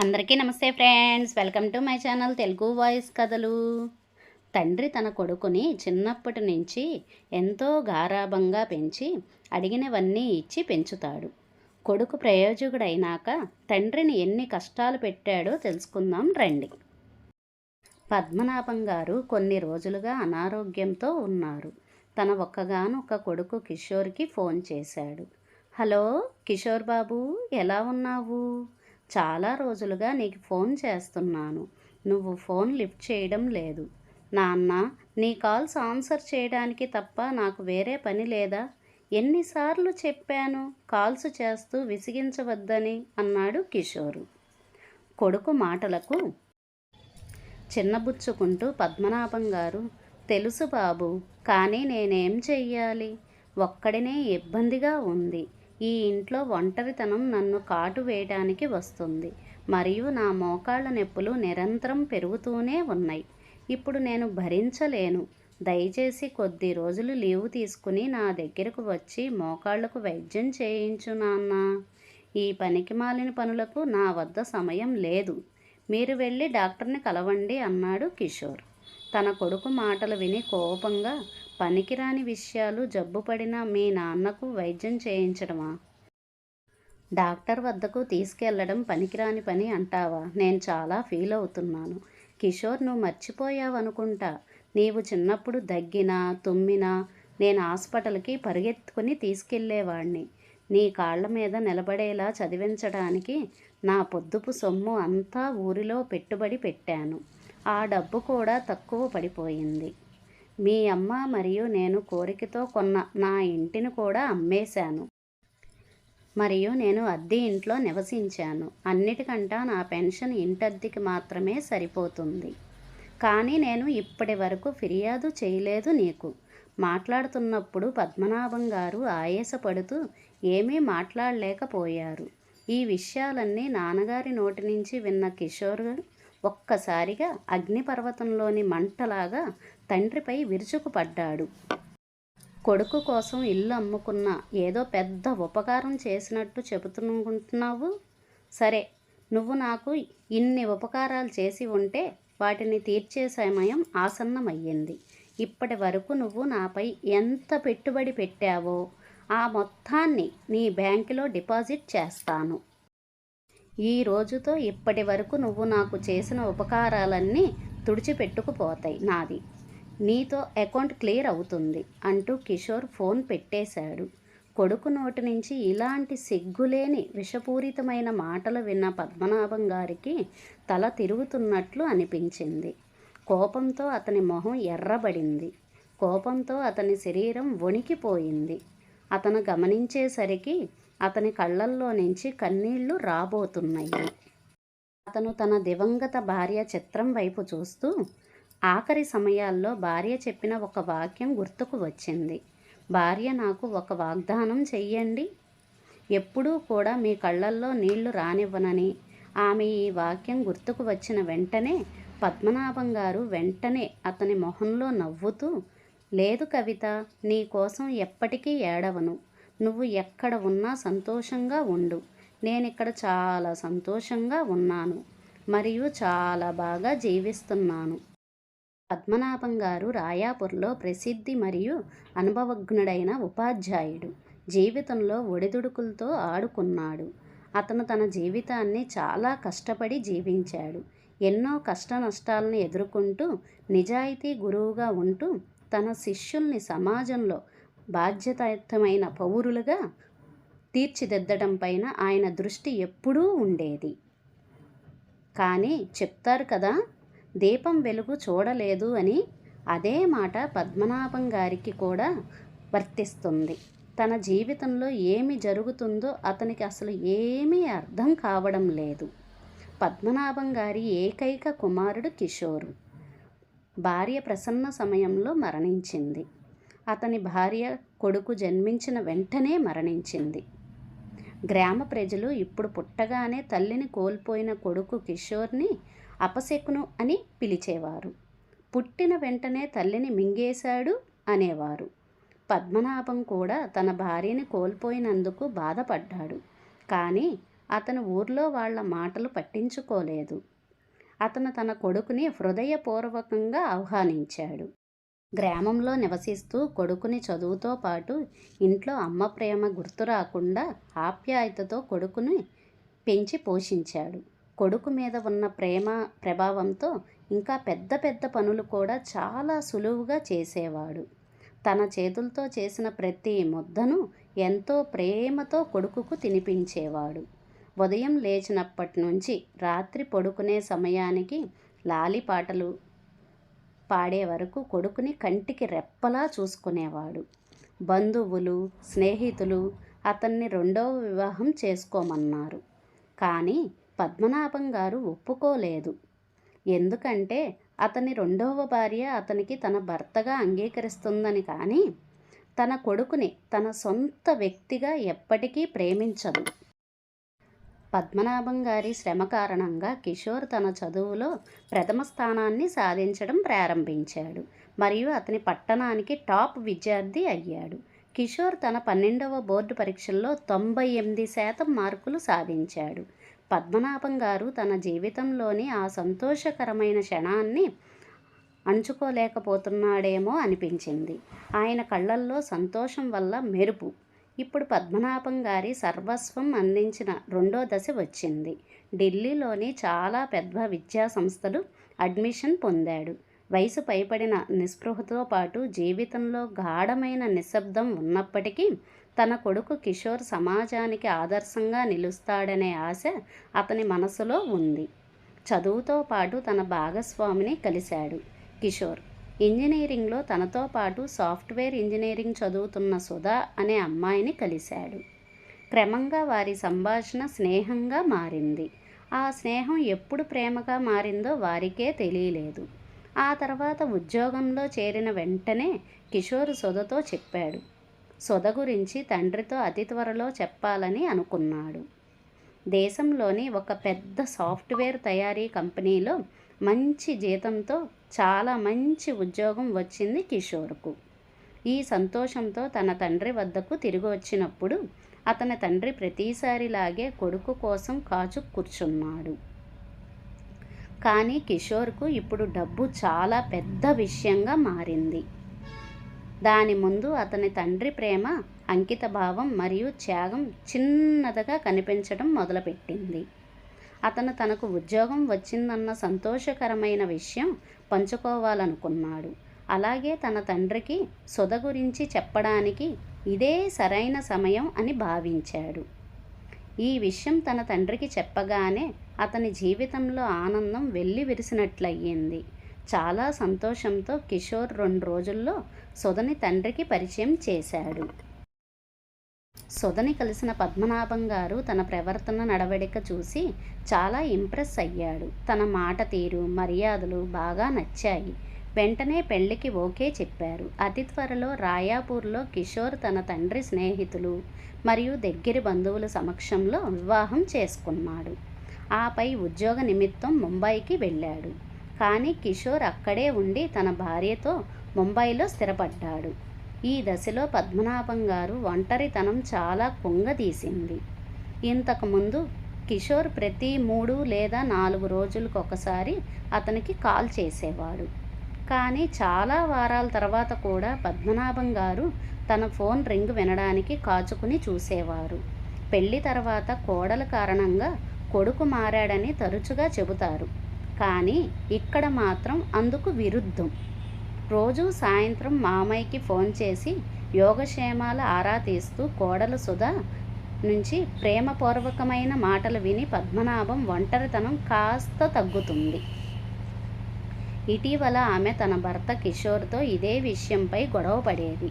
అందరికీ నమస్తే friends. Welcome to my channel Telugu voice కథలు. తండ్రి తన కొడుకుని చిన్నప్పటి నుంచి ఎంతో గారాభంగా పెంచి అడిగినవన్నీ ఇచ్చి పెంచుతాడు. కొడుకు ప్రయోజకుడైనాక తండ్రిని ఎన్ని కష్టాలు పెట్టాడో తెలుసుకుందాం రండి. పద్మనాభం గారు కొన్ని రోజులుగా అనారోగ్యంతో ఉన్నారు. తన ఒక్కగానొక్క కొడుకు కిషోర్కి ఫోన్ చేశాడు. హలో కిషోర్ బాబు ఎలా ఉన్నావు? చాలా రోజులుగా నీకు ఫోన్ చేస్తున్నాను. నువ్వు ఫోన్ లిఫ్ట్ చేయడం లేదు. నాన్న నీ కాల్స్ ఆన్సర్ చేయడానికి తప్ప నాకు వేరే పని లేదా? ఎన్నిసార్లు చెప్పాను కాల్స్ చేస్తూ విసిగించవద్దని అన్నాడు కిషోరు. కొడుకు మాటలకు చిన్నబుచ్చుకుంటూ పద్మనాభం గారు తెలుసు బాబు కానీ నేనేం చెయ్యాలి? ఒక్కడినే ఇబ్బందిగా ఉంది. ఈ ఇంట్లో ఒంటరితనం నన్ను కాటు వేయడానికి వస్తుంది. మరియు నా మోకాళ్ళ నొప్పులు నిరంతరం పెరుగుతూనే ఉన్నాయి. ఇప్పుడు నేను భరించలేను. దయచేసి కొద్ది రోజులు లీవ్ తీసుకుని నా దగ్గరకు వచ్చి మోకాళ్ళకు వైద్యం చేయించు నాన్న. ఈ పనికి మాలిన పనులకు నా వద్ద సమయం లేదు. మీరు వెళ్ళి డాక్టర్ని కలవండి అన్నాడు కిషోర్. తన కొడుకు మాటలు విని కోపంగా పనికిరాని విషయాలు జబ్బుపడిన మీ నాన్నకు వైద్యం చేయించడమా? డాక్టర్ వద్దకు తీసుకెళ్ళడం పనికిరాని పని అంటావా? నేను చాలా ఫీల్ అవుతున్నాను. కిషోర్ నువ్వు మర్చిపోయావనుకుంటా. నీవు చిన్నప్పుడు దగ్గినా తుమ్మినా నేను హాస్పిటల్కి పరిగెత్తుకుని తీసుకెళ్ళేవాణ్ణి. నీ కాళ్ళ మీద నిలబడేలా చదివించడానికి నా పొద్దుపు సొమ్ము అంతా ఊరిలో పెట్టుబడి పెట్టాను. ఆ డబ్బు కూడా తక్కువ పడిపోయింది. మీ అమ్మ మరియు నేను కోరికతో కొన్న నా ఇంటిని కూడా అమ్మేశాను. మరియు నేను అద్దె ఇంట్లో నివసించాను. అన్నిటికంటా నా పెన్షన్ ఇంటద్దెకి మాత్రమే సరిపోతుంది. కానీ నేను ఇప్పటి వరకు ఫిర్యాదు చేయలేదు నీకు. మాట్లాడుతున్నప్పుడు పద్మనాభం గారు ఆయాసపడుతూ ఏమీ మాట్లాడలేకపోయారు. ఈ విషయాలన్నీ నాన్నగారి నోటి నుంచి విన్న కిషోర్ ఒక్కసారిగా అగ్నిపర్వతంలోని మంటలాగా తండ్రిపై విరుచుకుపడ్డాడు. కొడుకు కోసం ఇల్లు అమ్ముకున్న ఏదో పెద్ద ఉపకారం చేసినట్టు చెబుతున్నావు సరే నువ్వు నాకు ఇన్ని ఉపకారాలు చేసి ఉంటే వాటిని తీర్చే సమయం ఆసన్నమయ్యింది. ఇప్పటి వరకు నువ్వు నాపై ఎంత పెట్టుబడి పెట్టావో ఆ మొత్తాన్ని నీ బ్యాంకులో డిపాజిట్ చేస్తాను. ఈ రోజుతో ఇప్పటి వరకు నువ్వు నాకు చేసిన ఉపకారాలన్నీ తుడిచిపెట్టుకుపోతాయి నాది. నీతో అకౌంట్ క్లియర్ అవుతుంది అంటూ కిషోర్ ఫోన్ పెట్టేశాడు. కొడుకు నోటి నుంచి ఇలాంటి సిగ్గులేని విషపూరితమైన మాటలు విన్న పద్మనాభం గారికి తల తిరుగుతున్నట్లు అనిపించింది. కోపంతో అతని మొహం ఎర్రబడింది. కోపంతో అతని శరీరం వణికిపోయింది. అతను గమనించేసరికి అతని కళ్ళల్లో నుంచి కన్నీళ్ళు రాబోతున్నాయి. అతను తన దివంగత భార్య చిత్రం వైపు చూస్తూ ఆఖరి సమయాల్లో భార్య చెప్పిన ఒక వాక్యం గుర్తుకు వచ్చింది. భార్య నాకు ఒక వాగ్దానం చెయ్యండి. ఎప్పుడూ కూడా మీ కళ్ళల్లో నీళ్ళు రానివ్వనని. ఆమె ఈ వాక్యం గుర్తుకు వచ్చిన వెంటనే పద్మనాభం గారు వెంటనే అతని మొహంలో నవ్వుతూ లేదు కవిత నీ కోసం ఎప్పటికీ ఏడవను. నువ్వు ఎక్కడ ఉన్నా సంతోషంగా ఉండు. నేను ఇక్కడ చాలా సంతోషంగా ఉన్నాను. మరియు చాలా బాగా జీవిస్తున్నాను. పద్మనాభం గారు రాయాపూర్లో ప్రసిద్ధి మరియు అనుభవజ్ఞుడైన ఉపాధ్యాయుడు. జీవితంలో ఒడిదుడుకులతో ఆడుకున్నాడు. అతను తన జీవితాన్ని చాలా కష్టపడి జీవించాడు. ఎన్నో కష్ట నష్టాలను ఎదుర్కొంటూ నిజాయితీ గురువుగా ఉంటూ తన శిష్యుల్ని సమాజంలో బాధ్యతాయుతమైన పౌరులుగా తీర్చిదిద్దడం పైన ఆయన దృష్టి ఎప్పుడూ ఉండేది. కానీ చెప్తారు కదా దీపం వెలుగు చూడలేదు అని అదే మాట పద్మనాభం గారికి కూడా వర్తిస్తుంది. తన జీవితంలో ఏమి జరుగుతుందో అతనికి అసలు ఏమీ అర్థం కావడం లేదు. పద్మనాభం గారి ఏకైక కుమారుడు కిషోరు. భార్య ప్రసన్న సమయంలో మరణించింది. అతని భార్య కొడుకు జన్మించిన వెంటనే మరణించింది. గ్రామ ప్రజలు ఇప్పుడు పుట్టగానే తల్లిని కోల్పోయిన కొడుకు కిషోర్ని అపశకును అని పిలిచేవారు. పుట్టిన వెంటనే తల్లిని మింగేశాడు అనేవారు. పద్మనాభం కూడా తన భార్యని కోల్పోయినందుకు బాధపడ్డాడు. కానీ అతను ఊర్లో వాళ్ళ మాటలు పట్టించుకోలేదు. అతను తన కొడుకుని హృదయపూర్వకంగా ఆహ్వానించాడు. గ్రామంలో నివసిస్తూ కొడుకుని చదువుతో పాటు ఇంట్లో అమ్మ ప్రేమ గుర్తు రాకుండా ఆప్యాయతతో కొడుకుని పెంచి పోషించాడు. కొడుకు మీద ఉన్న ప్రేమ ప్రభావంతో ఇంకా పెద్ద పెద్ద పనులు కూడా చాలా సులువుగా చేసేవాడు. తన చేతులతో చేసిన ప్రతి ముద్దను ఎంతో ప్రేమతో కొడుకుకు తినిపించేవాడు. ఉదయం లేచినప్పటి నుంచి రాత్రి పడుకునే సమయానికి లాలి పాటలు పాడే వరకు కొడుకుని కంటికి రెప్పలా చూసుకునేవాడు. బంధువులు స్నేహితులు అతన్ని రెండవ వివాహం చేసుకోమన్నారు. కానీ పద్మనాభం గారు ఒప్పుకోలేదు. ఎందుకంటే అతని రెండవ భార్య అతనికి తన భర్తగా అంగీకరిస్తుందని కానీ తన కొడుకుని తన సొంత వ్యక్తిగా ఎప్పటికీ ప్రేమించదు. పద్మనాభం గారి శ్రమ కారణంగా కిషోర్ తన చదువులో ప్రథమ స్థానాన్ని సాధించడం ప్రారంభించాడు. మరియు అతని పట్టణానికి టాప్ విద్యార్థి అయ్యాడు. కిషోర్ తన పన్నెండవ బోర్డు పరీక్షల్లో తొంభై ఎనిమిది శాతం మార్కులు సాధించాడు. పద్మనాభం గారు తన జీవితంలోని ఆ సంతోషకరమైన క్షణాన్ని అంచుకోలేకపోతున్నాడేమో అనిపించింది. ఆయన కళ్ళల్లో సంతోషం వల్ల మెరుపు. ఇప్పుడు పద్మనాభం గారి సర్వస్వం అందించిన రెండో దశ వచ్చింది. ఢిల్లీలోని చాలా పెద్ద విద్యా సంస్థలు అడ్మిషన్ పొందాడు. వయసు పైపడిన నిస్పృహతో పాటు జీవితంలో గాఢమైన నిశ్శబ్దం ఉన్నప్పటికీ తన కొడుకు కిషోర్ సమాజానికి ఆదర్శంగా నిలుస్తాడనే ఆశ అతని మనసులో ఉంది. చదువుతో పాటు తన భాగస్వామిని కలిశాడు కిషోర్. ఇంజనీరింగ్లో తనతో పాటు సాఫ్ట్వేర్ ఇంజనీరింగ్ చదువుతున్న సుధా అనే అమ్మాయిని కలిశాడు. క్రమంగా వారి సంభాషణ స్నేహంగా మారింది. ఆ స్నేహం ఎప్పుడు ప్రేమగా మారిందో వారికే తెలియలేదు. ఆ తర్వాత ఉద్యోగంలో చేరిన వెంటనే కిషోర్ సుధతో చెప్పాడు. సుధ గురించి తండ్రితో అతి త్వరలో చెప్పాలని అనుకున్నాడు. దేశంలోని ఒక పెద్ద సాఫ్ట్వేర్ తయారీ కంపెనీలో మంచి జీతంతో చాలా మంచి ఉద్యోగం వచ్చింది కిషోర్కు. ఈ సంతోషంతో తన తండ్రి వద్దకు తిరిగి వచ్చినప్పుడు అతని తండ్రి ప్రతిసారిలాగే కొడుకు కోసం కాచు కూర్చున్నాడు. కానీ కిషోర్కు ఇప్పుడు డబ్బు చాలా పెద్ద విషయంగా మారింది. దాని ముందు అతని తండ్రి ప్రేమ అంకితభావం మరియు త్యాగం చిన్నదిగా కనిపించడం మొదలుపెట్టింది. అతను తనకు ఉద్యోగం వచ్చిందన్న సంతోషకరమైన విషయం పంచుకోవాలనుకున్నాడు. అలాగే తన తండ్రికి సుధ గురించి చెప్పడానికి ఇదే సరైన సమయం అని భావించాడు. ఈ విషయం తన తండ్రికి చెప్పగానే అతని జీవితంలో ఆనందం వెళ్ళి విరిసినట్లయింది చాలా సంతోషంతో కిషోర్ రెండు రోజుల్లో సుధని తండ్రికి పరిచయం చేశాడు. సుధని కలిసిన పద్మనాభం గారు తన ప్రవర్తన నడవడిక చూసి చాలా ఇంప్రెస్ అయ్యాడు. తన మాట తీరు మర్యాదలు బాగా నచ్చాయి. వెంటనే పెళ్ళికి ఓకే చెప్పారు. అతి త్వరలో రాయాపూర్లో కిషోర్ తన తండ్రి స్నేహితులు మరియు దగ్గరి బంధువుల సమక్షంలో వివాహం చేసుకున్నాడు. ఆపై ఉద్యోగ నిమిత్తం ముంబైకి వెళ్ళాడు. కానీ కిషోర్ అక్కడే ఉండి తన భార్యతో ముంబైలో స్థిరపడ్డాడు. ఈ దశలో పద్మనాభం గారు ఒంటరితనం చాలా కుంగదీసింది ఇంతకుముందు కిషోర్ ప్రతి మూడు లేదా నాలుగు రోజులకు ఒకసారి అతనికి కాల్ చేసేవాడు. కానీ చాలా వారాల తర్వాత కూడా పద్మనాభం గారు తన ఫోన్ రింగ్ వినడానికి కాచుకుని చూసేవారు. పెళ్ళి తర్వాత కోడల కారణంగా కొడుకు మారాడని తరచుగా చెబుతారు. కానీ ఇక్కడ మాత్రం అందుకు విరుద్ధం. రోజు సాయంత్రం మామయ్యకి ఫోన్ చేసి యోగక్షేమాల ఆరా తీస్తూ కోడలు సుధా నుంచి ప్రేమపూర్వకమైన మాటలు విని పద్మనాభం ఒంటరితనం కాస్త తగ్గుతుంది. ఇటీవల ఆమె తన భర్త కిషోర్తో ఇదే విషయంపై గొడవ పడేది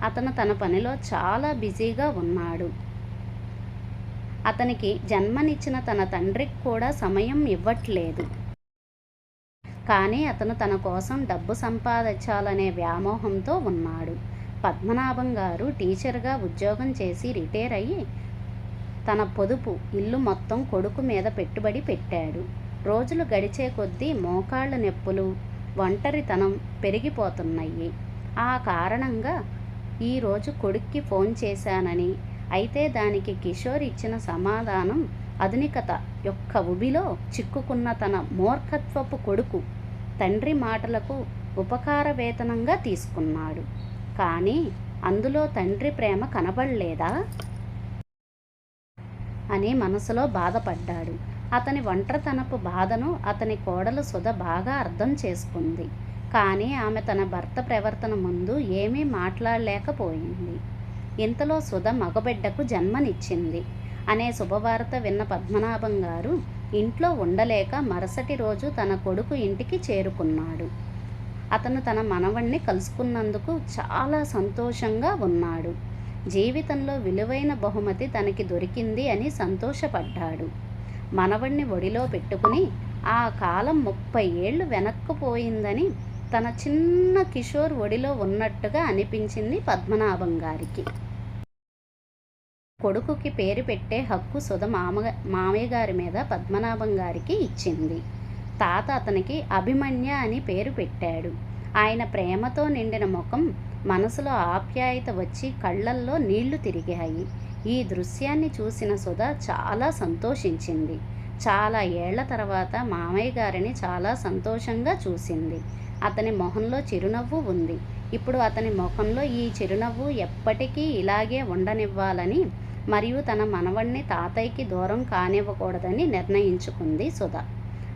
అతను తన పనిలో చాలా బిజీగా ఉన్నాడు. అతనికి జన్మనిచ్చిన తన తండ్రికి కూడా సమయం ఇవ్వట్లేదు. కానీ అతను తన కోసం డబ్బు సంపాదించాలనే వ్యామోహంతో ఉన్నాడు. పద్మనాభం గారు టీచర్గా ఉద్యోగం చేసి రిటైర్ అయ్యి తన పొదుపు ఇల్లు మొత్తం కొడుకు మీద పెట్టుబడి పెట్టాడు. రోజులు గడిచే కొద్దీ మోకాళ్ళ నొప్పులు ఒంటరితనం పెరిగిపోతున్నాయి. ఆ కారణంగా ఈరోజు కొడుక్కి ఫోన్ చేశానని అయితే దానికి కిషోర్ ఇచ్చిన సమాధానం ఆధునికత యొక్క ఉబిలో చిక్కుకున్న తన మూర్ఖత్వపు కొడుకు తండ్రి మాటలకు ఉపకార వేతనంగా తీసుకున్నాడు. కానీ అందులో తండ్రి ప్రేమ కనబడలేదా? అని మనసులో బాధపడ్డాడు. అతని ఒంటరితనపు బాధను అతని కోడలు సుధ బాగా అర్థం చేసుకుంది. కానీ ఆమె తన భర్త ప్రవర్తన ముందు ఏమీ మాట్లాడలేకపోయింది. ఇంతలో సుధ మగబిడ్డకు జన్మనిచ్చింది. అనే శుభవార్త విన్న పద్మనాభం గారు ఇంట్లో ఉండలేక మరుసటి రోజు తన కొడుకు ఇంటికి చేరుకున్నాడు. అతను తన మనవణ్ణి కలుసుకున్నందుకు చాలా సంతోషంగా ఉన్నాడు. జీవితంలో విలువైన బహుమతి తనకి దొరికింది అని సంతోషపడ్డాడు. మనవణ్ణి ఒడిలో పెట్టుకుని ఆ కాలం ముప్పై ఏళ్ళు వెనక్కుపోయిందని తన చిన్న కిషోర్ ఒడిలో ఉన్నట్టుగా అనిపించింది పద్మనాభం గారికి. కొడుకుకి పేరు పెట్టే హక్కు సుధ మామ మామయ్య గారి మీద పద్మనాభం గారికి ఇచ్చింది. తాత అతనికి అభిమన్య అని పేరు పెట్టాడు. ఆయన ప్రేమతో నిండిన ముఖం మనసులో ఆప్యాయత వచ్చి కళ్ళల్లో నీళ్ళు తిరిగాయి. ఈ దృశ్యాన్ని చూసిన సుధ చాలా సంతోషించింది. చాలా ఏళ్ళ తర్వాత మామయ్య గారిని చాలా సంతోషంగా చూసింది. అతని మొహంలో చిరునవ్వు ఉంది. ఇప్పుడు అతని ముఖంలో ఈ చిరునవ్వు ఎప్పటికీ ఇలాగే ఉండనివ్వాలని మరియు తన మనవణ్ణి తాతయ్యకి దూరం కానివ్వకూడదని నిర్ణయించుకుంది సుధ.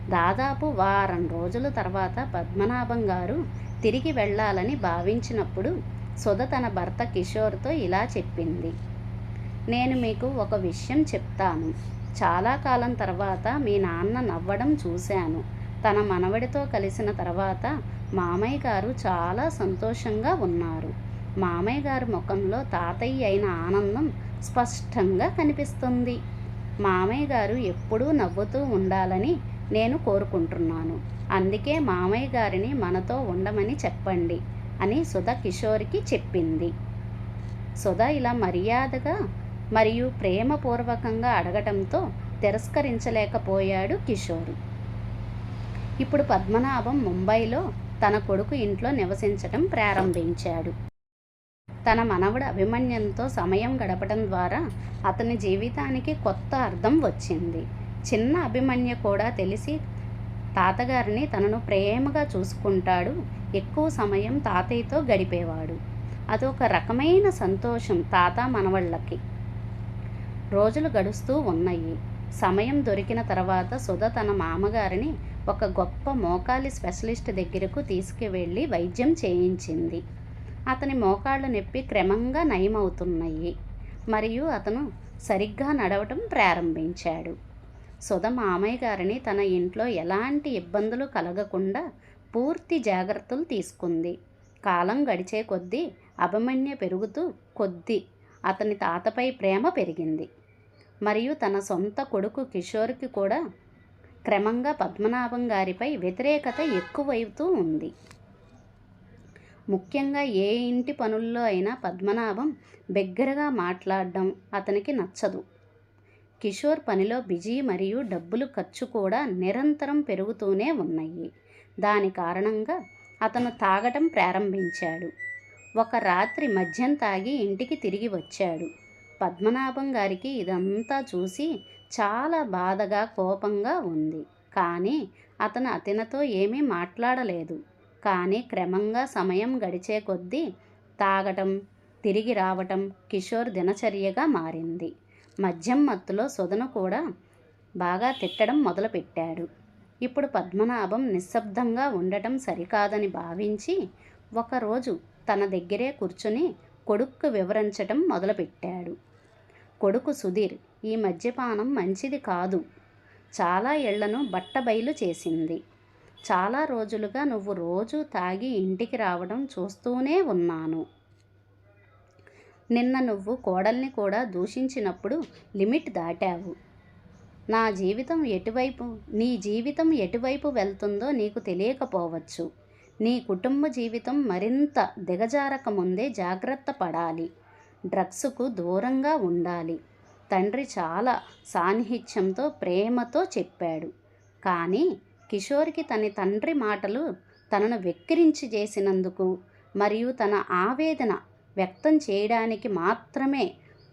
దాదాపు వారం రోజుల తర్వాత పద్మనాభం గారు తిరిగి వెళ్ళాలని భావించినప్పుడు సుధ తన భర్త కిషోర్తో ఇలా చెప్పింది. నేను మీకు ఒక విషయం చెప్తాను. చాలా కాలం తర్వాత మీ నాన్న నవ్వడం చూశాను. తన మనవడితో కలిసిన తర్వాత మామయ్య గారు చాలా సంతోషంగా ఉన్నారు. మామయ్య గారి ముఖంలో తాతయ్య అయిన ఆనందం స్పష్టంగా కనిపిస్తుంది. మామయ్య గారు ఎప్పుడూ నవ్వుతూ ఉండాలని నేను కోరుకుంటున్నాను. అందుకే మామయ్య గారిని మనతో ఉండమని చెప్పండి అని సుధ కిషోర్కి చెప్పింది. సుధ ఇలా మర్యాదగా మరియు ప్రేమపూర్వకంగా అడగటంతో తిరస్కరించలేకపోయాడు కిషోర్. ఇప్పుడు పద్మనాభం ముంబైలో తన కొడుకు ఇంట్లో నివసించటం ప్రారంభించాడు. తన మనవడు అభిమన్యంతో సమయం గడపడం ద్వారా అతని జీవితానికి కొత్త అర్థం వచ్చింది. చిన్న అభిమన్య కూడా తెలిసి తాతగారిని తనను ప్రేమగా చూసుకుంటాడు. ఎక్కువ సమయం తాతయ్యతో గడిపేవాడు. అదొక రకమైన సంతోషం తాత మనవళ్ళకి. రోజులు గడుస్తూ ఉన్నాయి. సమయం దొరికిన తర్వాత సుధ తన మామగారిని ఒక గొప్ప మోకాలి స్పెషలిస్ట్ దగ్గరకు తీసుకువెళ్ళి వైద్యం చేయించింది. అతని మోకాళ్ళ నొప్పి క్రమంగా నయమవుతున్నాయి. మరియు అతను సరిగ్గా నడవటం ప్రారంభించాడు. సుధ మామయ్య గారిని తన ఇంట్లో ఎలాంటి ఇబ్బందులు కలగకుండా పూర్తి జాగ్రత్తలు తీసుకుంది. కాలం గడిచే కొద్దీ అభిమన్య పెరుగుతూ కొద్దీ అతని తాతపై ప్రేమ పెరిగింది. మరియు తన సొంత కొడుకు కిషోర్కి కూడా క్రమంగా పద్మనాభం గారిపై వ్యతిరేకత ఎక్కువైతూ ఉంది. ముఖ్యంగా ఏ ఇంటి పనుల్లో అయినా పద్మనాభం బిగ్గరగా మాట్లాడడం అతనికి నచ్చదు. కిషోర్ పనిలో బిజీ మరియు డబ్బులు ఖర్చు కూడా నిరంతరం పెరుగుతూనే ఉన్నాయి. దాని కారణంగా అతను తాగటం ప్రారంభించాడు. ఒక రాత్రి మద్యం తాగి ఇంటికి తిరిగి వచ్చాడు. పద్మనాభం గారికి ఇదంతా చూసి చాలా బాధగా కోపంగా ఉంది. కానీ అతను అతనితో ఏమీ మాట్లాడలేదు. కానీ క్రమంగా సమయం గడిచే కొద్దీ తాగటం తిరిగి రావటం కిషోర్ దినచర్యగా మారింది. మద్యం మత్తులో సుధను కూడా బాగా తిట్టడం మొదలుపెట్టాడు. ఇప్పుడు పద్మనాభం నిశ్శబ్దంగా ఉండటం సరికాదని భావించి ఒకరోజు తన దగ్గరే కూర్చుని కొడుక్కు వివరించటం మొదలుపెట్టాడు. కొడుకు సుధీర్ ఈ మద్యపానం మంచిది కాదు. చాలా ఇళ్ళను బట్టబయలు చేసింది. చాలా రోజులుగా నువ్వు రోజు తాగి ఇంటికి రావడం చూస్తూనే ఉన్నాను. నిన్న నువ్వు కోడల్ని కూడా దూషించినప్పుడు లిమిట్ దాటావు. నా జీవితం ఎటువైపు నీ జీవితం ఎటువైపు వెళ్తుందో నీకు తెలియకపోవచ్చు. నీ కుటుంబ జీవితం మరింత దిగజారక ముందే జాగ్రత్త పడాలి. డ్రగ్స్కు దూరంగా ఉండాలి. తండ్రి చాలా సాన్నిహిత్యంతో ప్రేమతో చెప్పాడు. కానీ కిషోర్కి తన తండ్రి మాటలు తనను వెక్కిరించి చేసినందుకు మరియు తన ఆవేదన వ్యక్తం చేయడానికి మాత్రమే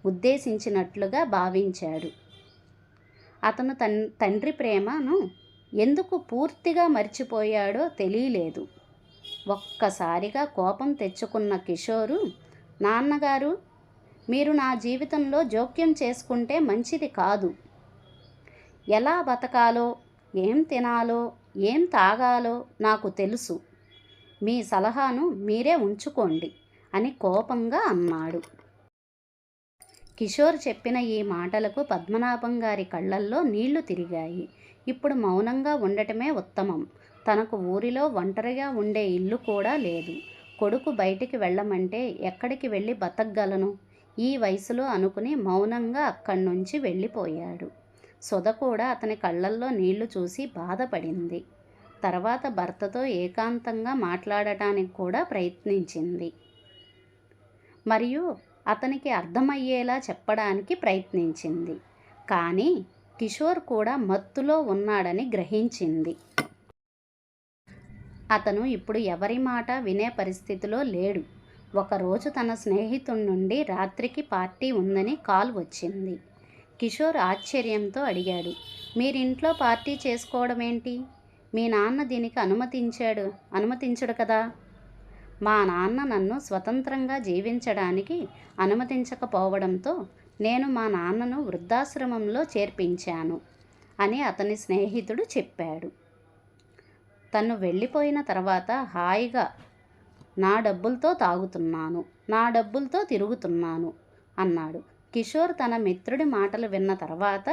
ఉద్దేశించినట్లుగా భావించాడు. అతను తన్ తండ్రి ప్రేమను ఎందుకు పూర్తిగా మర్చిపోయాడో తెలియలేదు. ఒక్కసారిగా కోపం తెచ్చుకున్న కిషోరు నాన్నగారు మీరు నా జీవితంలో జోక్యం చేసుకుంటే మంచిది కాదు. ఎలా బతకాలో ఏం తినాలో ఏం తాగాలో నాకు తెలుసు. మీ సలహాను మీరే ఉంచుకోండి అని కోపంగా అన్నాడు. కిషోర్ చెప్పిన ఈ మాటలకు పద్మనాభం గారి కళ్ళల్లో నీళ్ళు తిరిగాయి. ఇప్పుడు మౌనంగా ఉండటమే ఉత్తమం. తనకు ఊరిలో ఒంటరిగా ఉండే ఇల్లు కూడా లేదు. కొడుకు బయటికి వెళ్ళమంటే ఎక్కడికి వెళ్ళి బతకగలను? ఈ వయసులో అనుకుని మౌనంగా అక్కడి నుంచి వెళ్ళిపోయాడు. సుధ కూడా అతని కళ్ళల్లో నీళ్ళు చూసి బాధపడింది. తర్వాత భర్తతో ఏకాంతంగా మాట్లాడటానికి కూడా ప్రయత్నించింది. మరియు అతనికి అర్థమయ్యేలా చెప్పడానికి ప్రయత్నించింది. కానీ కిషోర్ కూడా మత్తులో ఉన్నాడని గ్రహించింది. అతను ఇప్పుడు ఎవరి మాట వినే పరిస్థితిలో లేడు. ఒకరోజు తన స్నేహితుడి నుండి రాత్రికి పార్టీ ఉందని కాల్ వచ్చింది. కిషోర్ ఆశ్చర్యంతో అడిగాడు. మీరింట్లో పార్టీ చేసుకోవడం ఏంటి మీ నాన్న దీనికి అనుమతించాడు అనుమతించడు కదా? మా నాన్న నన్ను స్వతంత్రంగా జీవించడానికి అనుమతించకపోవడంతో నేను మా నాన్నను వృద్ధాశ్రమంలో చేర్పించాను అని అతని స్నేహితుడు చెప్పాడు. తను వెళ్ళిపోయిన తర్వాత హాయిగా నా డబ్బులతో తాగుతున్నాను నా డబ్బులతో తిరుగుతున్నాను అన్నాడు. కిషోర్ తన మిత్రుడి మాటలు విన్న తర్వాత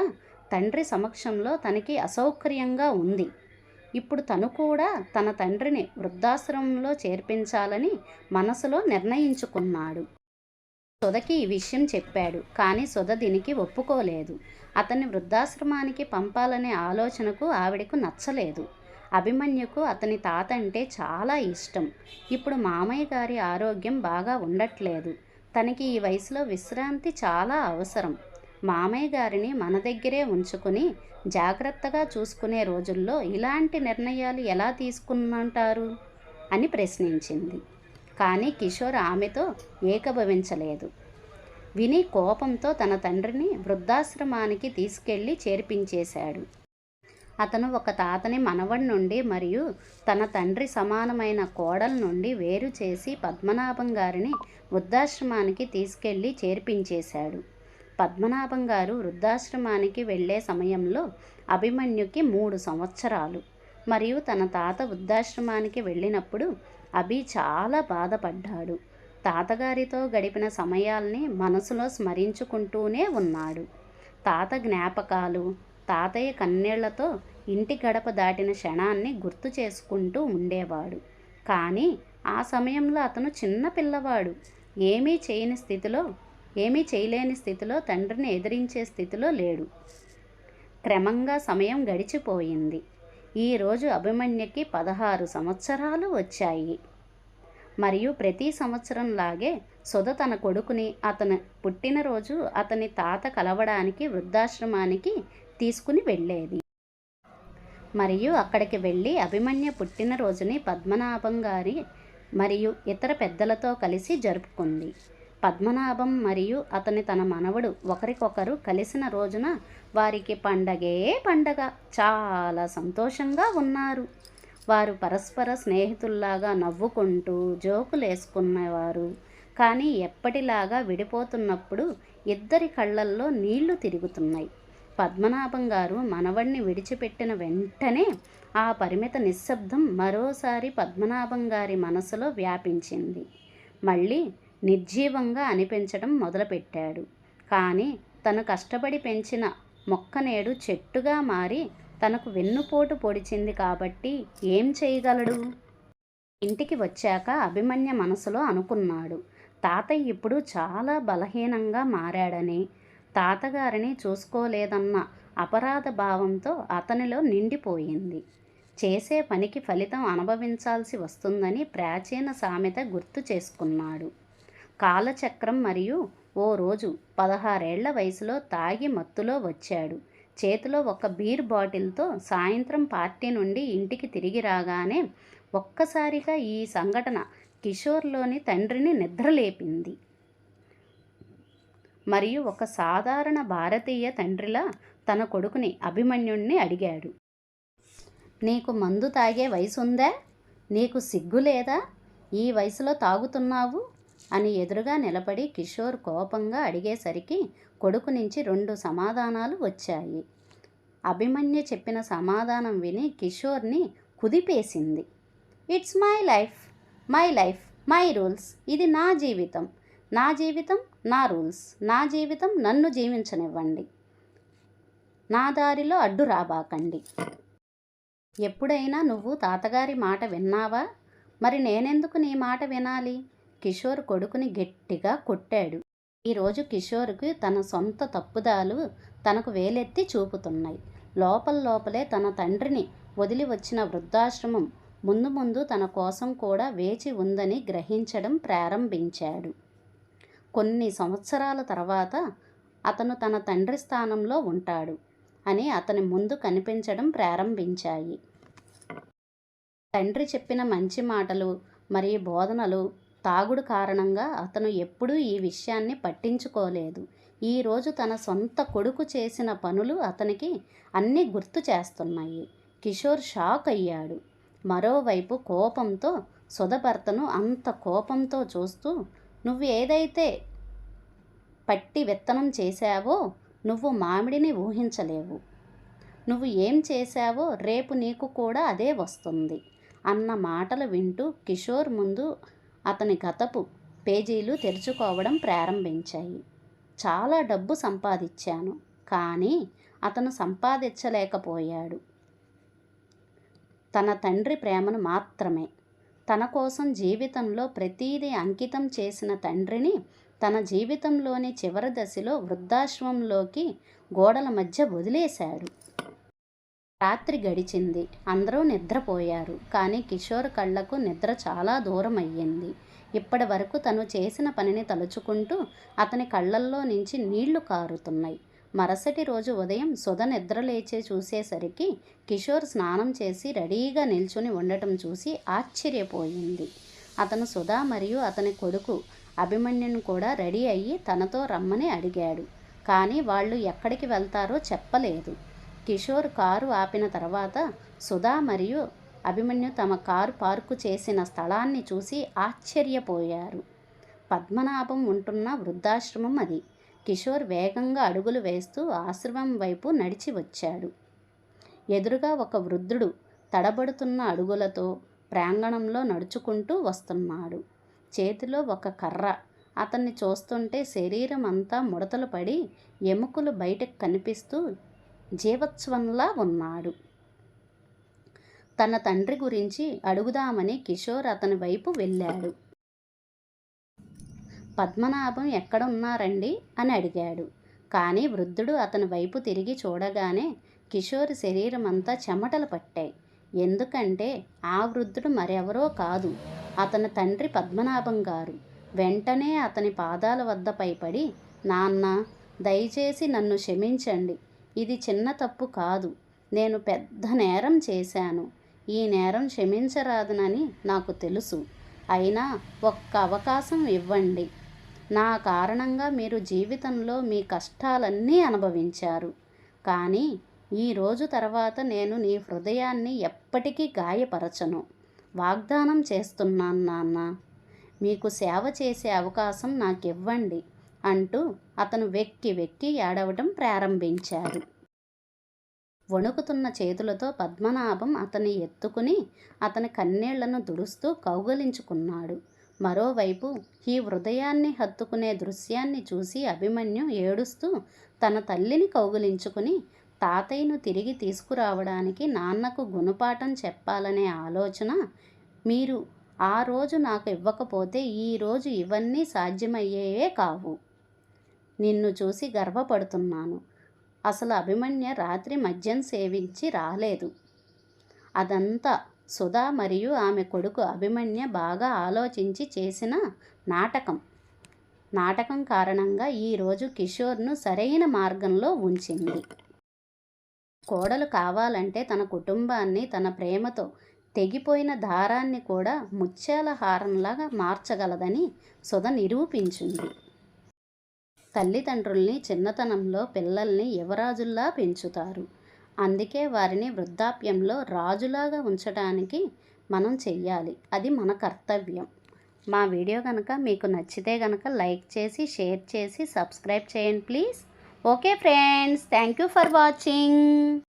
తండ్రి సమక్షంలో తనకి అసౌకర్యంగా ఉంది. ఇప్పుడు తను కూడా తన తండ్రిని వృద్ధాశ్రమంలో చేర్పించాలని మనసులో నిర్ణయించుకున్నాడు. సుధకి ఈ విషయం చెప్పాడు కానీ సుధ దీనికి ఒప్పుకోలేదు. అతన్ని వృద్ధాశ్రమానికి పంపాలనే ఆలోచనకు ఆవిడకు నచ్చలేదు. అభిమన్యుకు అతని తాత అంటే చాలా ఇష్టం. ఇప్పుడు మామయ్య గారి ఆరోగ్యం బాగా ఉండట్లేదు. తనకి ఈ వయసులో విశ్రాంతి చాలా అవసరం. మామయ్య గారిని మన దగ్గరే ఉంచుకుని జాగ్రత్తగా చూసుకునే రోజుల్లో ఇలాంటి నిర్ణయాలు ఎలా తీసుకున్నంటారు? అని ప్రశ్నించింది. కానీ కిషోర్ ఆమెతో ఏకభవించలేదు. విని కోపంతో తన తండ్రిని వృద్ధాశ్రమానికి తీసుకెళ్ళి చేర్పించేశాడు. అతను ఒక తాతని మనవడి నుండి మరియు తన తండ్రి సమానమైన కోడల నుండి వేరు చేసి పద్మనాభం గారిని వృద్ధాశ్రమానికి తీసుకెళ్ళి చేర్పించేశాడు. పద్మనాభం గారు వృద్ధాశ్రమానికి వెళ్ళే సమయంలో అభిమన్యుకి మూడు సంవత్సరాలు. మరియు తన తాత వృద్ధాశ్రమానికి వెళ్ళినప్పుడు అభి చాలా బాధపడ్డాడు. తాతగారితో గడిపిన సమయాల్ని మనసులో స్మరించుకుంటూనే ఉన్నాడు. తాత జ్ఞాపకాలు తాతయ్య కన్నీళ్ళతో ఇంటి గడప దాటిన క్షణాన్ని గుర్తు చేసుకుంటూ ఉండేవాడు. కానీ ఆ సమయంలో అతను చిన్న పిల్లవాడు. ఏమీ చేయని స్థితిలో ఏమీ చేయలేని స్థితిలో తండ్రిని ఎదిరించే స్థితిలో లేడు. క్రమంగా సమయం గడిచిపోయింది. ఈరోజు అభిమన్యుకి పదహారు సంవత్సరాలు వచ్చాయి. మరియు ప్రతి సంవత్సరంలాగే సుధ తన కొడుకుని అతను పుట్టినరోజు అతని తాత కలవడానికి వృద్ధాశ్రమానికి తీసుకుని వెళ్ళేది. మరియు అక్కడికి వెళ్ళి అభిమన్య పుట్టినరోజుని పద్మనాభం గారి మరియు ఇతర పెద్దలతో కలిసి జరుపుకుంది. పద్మనాభం మరియు అతని తన మనవడు ఒకరికొకరు కలిసిన రోజున వారికి పండగే పండగ. చాలా సంతోషంగా ఉన్నారు. వారు పరస్పర స్నేహితుల్లాగా నవ్వుకుంటూ జోకులు వేసుకునేవారు కానీ ఎప్పటిలాగా విడిపోతున్నప్పుడు ఇద్దరి కళ్ళల్లో నీళ్ళు తిరుగుతున్నాయి. పద్మనాభం గారు మనవడిని విడిచిపెట్టిన వెంటనే ఆ పరిమిత నిశ్శబ్దం మరోసారి పద్మనాభం గారి మనసులో వ్యాపించింది. మళ్ళీ నిర్జీవంగా అనిపించడం మొదలుపెట్టాడు. కానీ తను కష్టపడి పెంచిన మొక్క నేడు చెట్టుగా మారి తనకు వెన్నుపోటు పొడిచింది కాబట్టి ఏం చేయగలడు? ఇంటికి వచ్చాక అభిమన్య మనసులో అనుకున్నాడు. తాతయ్య ఇప్పుడు చాలా బలహీనంగా మారాడని తాతగారిని చూసుకోలేదన్న అపరాధ భావంతో అతనిలో నిండిపోయింది. చేసే పనికి ఫలితం అనుభవించాల్సి వస్తుందని ప్రాచీన సామెత గుర్తు చేసుకున్నాడు. కాలచక్రం మరియు ఓ రోజు పదహారేళ్ళ వయసులో తాగి మత్తులో వచ్చాడు. చేతిలో ఒక బీర్ బాటిల్తో సాయంత్రం పార్టీ నుండి ఇంటికి తిరిగి రాగానే ఒక్కసారిగా ఈ సంఘటన కిషోర్లోని తండ్రిని నిద్రలేపింది. మరియు ఒక సాధారణ భారతీయ తండ్రిలా తన కొడుకుని అభిమన్యుణ్ణి అడిగాడు. నీకు మందు తాగే వయసు ఉందా నీకు సిగ్గు లేదా? ఈ వయసులో తాగుతున్నావు? అని ఎదురుగా నిలబడి కిషోర్ కోపంగా అడిగేసరికి కొడుకు నుంచి రెండు సమాధానాలు వచ్చాయి. అభిమన్యు చెప్పిన సమాధానం విని కిషోర్ని కుదిపేసింది. It's my life my life my rules. ఇది నా జీవితం. నా జీవితం నా రూల్స్. నా జీవితం నన్ను జీవించనివ్వండి. నా దారిలో అడ్డు రాబాకండి. ఎప్పుడైనా నువ్వు తాతగారి మాట విన్నావా? మరి నేనెందుకు నీ మాట వినాలి? కిషోర్ కొడుకుని గట్టిగా కొట్టాడు. ఈరోజు కిషోర్కి తన సొంత తప్పుదాలు తనకు వేలెత్తి చూపుతున్నాయి. లోపల లోపలే తన తండ్రిని వదిలి వచ్చిన వృద్ధాశ్రమం ముందు ముందు తన కోసం కూడా వేచి ఉందని గ్రహించడం ప్రారంభించాడు. కొన్ని సంవత్సరాల తర్వాత అతను తన తండ్రి స్థానంలో ఉంటాడు అని అతని ముందు కనిపించడం ప్రారంభించాయి. తండ్రి చెప్పిన మంచి మాటలు మరియు బోధనలు తాగుడు కారణంగా అతను ఎప్పుడూ ఈ విషయాన్ని పట్టించుకోలేదు. ఈరోజు తన సొంత కొడుకు చేసిన పనులు అతనికి అన్నీ గుర్తు చేస్తున్నాయి. కిషోర్ షాక్ అయ్యాడు. మరోవైపు కోపంతో సుధభర్తను అంత కోపంతో చూస్తూ నువ్వు ఏదైతే పట్టి విత్తనం చేశావో నువ్వు మామిడిని ఊహించలేవు. నువ్వు ఏం చేశావో రేపు నీకు కూడా అదే వస్తుంది అన్న మాటలు వింటూ కిషోర్ ముందు అతని గతపు పేజీలు తెరుచుకోవడం ప్రారంభించాయి. చాలా డబ్బు సంపాదించాను కానీ అతను సంపాదించలేకపోయాడు. తన తండ్రి ప్రేమను మాత్రమే తన కోసం జీవితంలో ప్రతీదీ అంకితం చేసిన తండ్రిని తన జీవితంలోని చివరి దశలో వృద్ధాశ్రమంలోకి గోడల మధ్య వదిలేశాడు. రాత్రి గడిచింది. అందరూ నిద్రపోయారు. కానీ కిషోర్ కళ్ళకు నిద్ర చాలా దూరం అయ్యింది. ఇప్పటి వరకు తను చేసిన పనిని తలుచుకుంటూ అతని కళ్ళల్లో నుంచి నీళ్ళు కారుతున్నాయి. మరుసటి రోజు ఉదయం సుధ నిద్రలేచే చూసేసరికి కిషోర్ స్నానం చేసి రెడీగా నిల్చుని ఉండటం చూసి ఆశ్చర్యపోయింది. అతను సుధా మరియు అతని కొడుకు అభిమన్యుని కూడా రెడీ అయ్యి తనతో రమ్మని అడిగాడు. కానీ వాళ్ళు ఎక్కడికి వెళ్తారో చెప్పలేదు. కిషోర్ కారు ఆపిన తర్వాత సుధా మరియు అభిమన్యు తమ కారు పార్కు చేసిన స్థలాన్ని చూసి ఆశ్చర్యపోయారు. పద్మనాభం ఉంటున్న వృద్ధాశ్రమం అది. కిషోర్ వేగంగా అడుగులు వేస్తూ ఆశ్రమం వైపు నడిచి వచ్చాడు. ఎదురుగా ఒక వృద్ధుడు తడబడుతున్న అడుగులతో ప్రాంగణంలో నడుచుకుంటూ వస్తున్నాడు. చేతిలో ఒక కర్ర. అతన్ని చూస్తుంటే శరీరం అంతా ముడతలు పడి ఎముకలు బయటకు కనిపిస్తూ జీవత్సవంలా ఉన్నాడు. తన తండ్రి గురించి అడుగుదామని కిషోర్ అతని వైపు వెళ్ళాడు. పద్మనాభం ఎక్కడ ఉన్నారండి అని అడిగాడు. కానీ వృద్ధుడు అతని వైపు తిరిగి చూడగానే కిషోర్ శరీరం అంతా చెమటలు పట్టాయి. ఎందుకంటే ఆ వృద్ధుడు మరెవరో కాదు అతని తండ్రి పద్మనాభం గారు. వెంటనే అతని పాదాల వద్ద పైపడి నాన్న దయచేసి నన్ను క్షమించండి. ఇది చిన్న తప్పు కాదు. నేను పెద్ద నేరం చేశాను. ఈ నేరం క్షమించరాదునని నాకు తెలుసు. అయినా ఒక్క అవకాశం ఇవ్వండి. నా కారణంగా మీరు జీవితంలో మీ కష్టాలన్నీ అనుభవించారు. కానీ ఈ రోజు తర్వాత నేను నీ హృదయాన్ని ఎప్పటికీ గాయపరచను. వాగ్దానం చేస్తున్నాను నాన్న. మీకు సేవ చేసే అవకాశం నాకు ఇవ్వండి అంటూ అతను వెక్కి వెక్కి ఏడవడం ప్రారంభించారు. వణుకుతున్న చేతులతో పద్మనాభం అతని ఎత్తుకుని అతని కన్నీళ్ళను దుడుస్తూ కౌగలించుకున్నాడు. మరోవైపు ఈ హృదయాన్ని హత్తుకునే దృశ్యాన్ని చూసి అభిమన్యు ఏడుస్తూ తన తల్లిని కౌగిలించుకుని తాతయ్యను తిరిగి తీసుకురావడానికి నాన్నకు గుణపాఠం చెప్పాలనే ఆలోచన మీరు ఆ రోజు నాకు ఇవ్వకపోతే ఈరోజు ఇవన్నీ సాధ్యమయ్యేవే కావు. నిన్ను చూసి గర్వపడుతున్నాను. అసలు అభిమన్య రాత్రి మద్యం సేవించి రాలేదు. అదంతా సుధా మరియు ఆమె కొడుకు అభిమన్య బాగా ఆలోచించి చేసిన నాటకం. నాటకం కారణంగా ఈరోజు కిషోర్ను సరైన మార్గంలో ఉంచింది. కోడలు కావాలంటే తన కుటుంబాన్ని తన ప్రేమతో తెగిపోయిన దారాన్ని కూడా ముత్యాల హారంలాగా మార్చగలదని సుధ నిరూపించింది. తల్లిదండ్రుల్ని చిన్నతనంలో పిల్లల్ని యువరాజుల్లా పెంచుతారు. అందుకే వారిని వృద్ధాప్యంలో రాజులాగా ఉంచడానికి మనం చెయ్యాలి. అది మన కర్తవ్యం. మా వీడియో కనుక మీకు నచ్చితే కనుక లైక్ చేసి షేర్ చేసి సబ్స్క్రైబ్ చేయండి please. Okay friends thank you for watching.